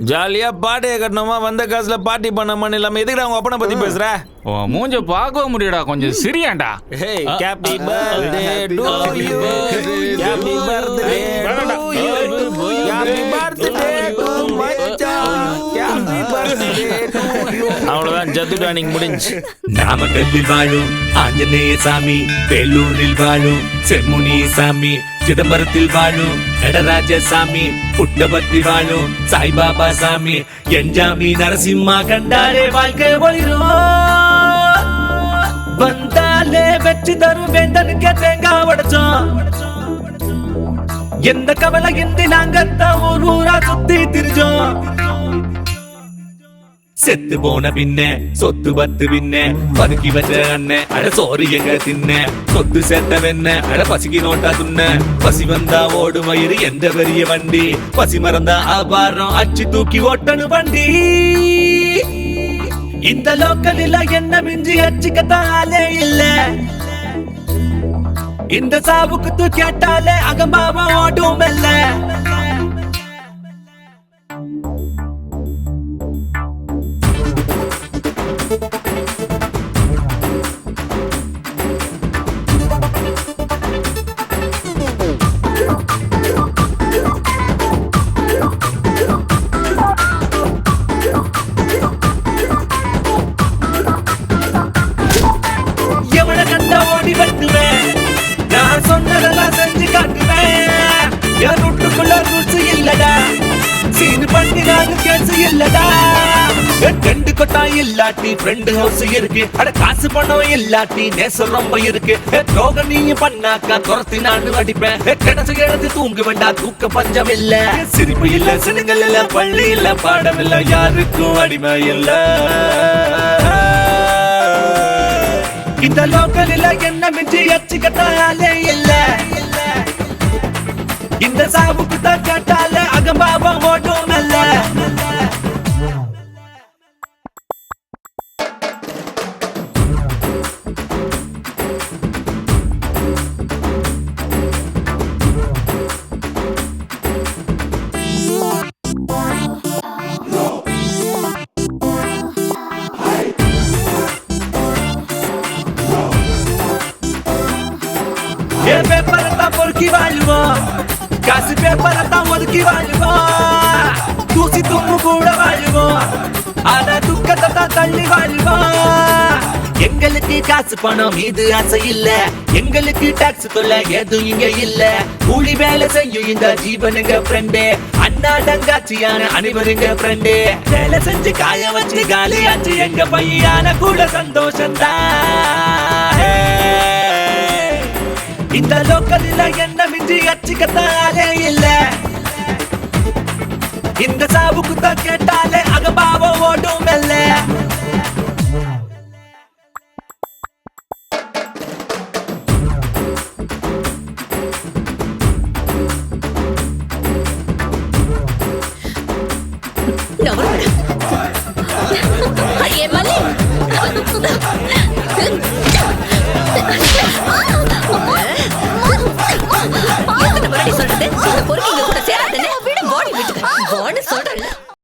ஜாலியா பாட்டியை கட்டணுமா வந்த காசுல பார்ட்டி பண்ண இல்லாம எதுக்குடா உங்க அப்பனை பத்தி பேசுற உன் மூஞ்ச பார்க்கவும் முடியடா கொஞ்சம் சிரியாண்டா hey happy birthday to you happy birthday to you happy birthday ஜத்து டானிங் முடிஞ்சு. நாமக்கல்லில் வாழும் ஆஞ்சநேய சாமி வேலூரில் வாழும் செம்முனி சாமி சிதம்பரத்தில் வாழும் நடராஜ சாமி புட்டபர்த்தி வாழும் சாய்பாபா சாமி என்ஜாமி நரசிம்மா கண்டாரே வாழ்க்கை ஒளிரும். வந்தாலே வெற்றி தரும் வேந்தனுக்கு தேங்காய் உடைச்சோம். எந்த கவலை இன்றி நாங்கத்தான் ஊர் ஊரா சுத்தி திரிஞ்சோம். செத்து போன பின்ன சொத்து பத்து பின்ன பதுக்கி வச்ச அண்ணன் அட சோறு எங்க தின்ன. சொத்து சேர்த்தவென்ன அட பசிக்கு நோட்டா துண்ண. பசி வந்தா ஓடு மயிறு எந்த பெரிய வண்டி? பசி மறந்தா ஆபாரம் அச்சு தூக்கி ஓட்டனு வண்டி. இந்த லோக்கலில் என்ன மிஞ்சி அச்சுக்கத்தாலே இல்ல. இந்த சாவுக்கு தூக்கி அட்டாலே அகம்பாவம் ஓடும் இல்லை இல்லடா. சீனு பண்ணி நான் கேஸ் இல்லடா. ரெண்டு கொட்டா இல்லாட்டி ஃப்ரெண்டு ஹவுஸ் இருக்கு. அட காசு பணம் இல்லாட்டி நேசம் ரொம்ப இருக்கு. ரோக நீயும் பண்ணாக்கா துரத்தி நான் அடிப்பேன். கிடைச்சு எழுதி தூங்க வேண்டாம் தூக்க பஞ்சம் இல்ல. சிரிப்பு இல்ல சினுங்கள் இல்ல பள்ளி இல்ல பாடம் இல்ல யாருக்கும் அடிமை இல்ல. இந்த லோக்கலில் என்ன மிஞ்சி அச்சு கட்டாலே இல்ல. இந்த சாவுக்கு தான் கேட்டாலே அகம்பாவம் ஓட்டும் அல்ல என் தான் பொறுக்கி வாழ்வோம் காசு பேப்பரை தான் ஒதுக்கி வாழ்வோம் தூசி தும்மு கூட வாழ்வோம் ஆனா துக்கத்தை தான் தள்ளி வாழ்வோம் எங்களுக்கு காசு பணம் இது ஆசை இல்ல. எங்களுக்கு டாக்ஸ் தொல்லை எதுவும் இங்க இல்ல. கூலி வேலை செய்யும் இந்த ஜீவனுங்க ஃப்ரெண்டு அண்ணா தங்காச்சியான அனைவருங்க ஃப்ரெண்டு வேலை செஞ்சு காய வச்சு காலியாச்சு எங்க பையான கூட சந்தோஷம் தான் இந்த லோக்கல்ல என்ன மிஞ்சி அச்சுக்கத்தாலே இல்ல. இந்த சாவுக்கு தான் கேட்டாலே அகபாவம் ஓடும் மெல்ல.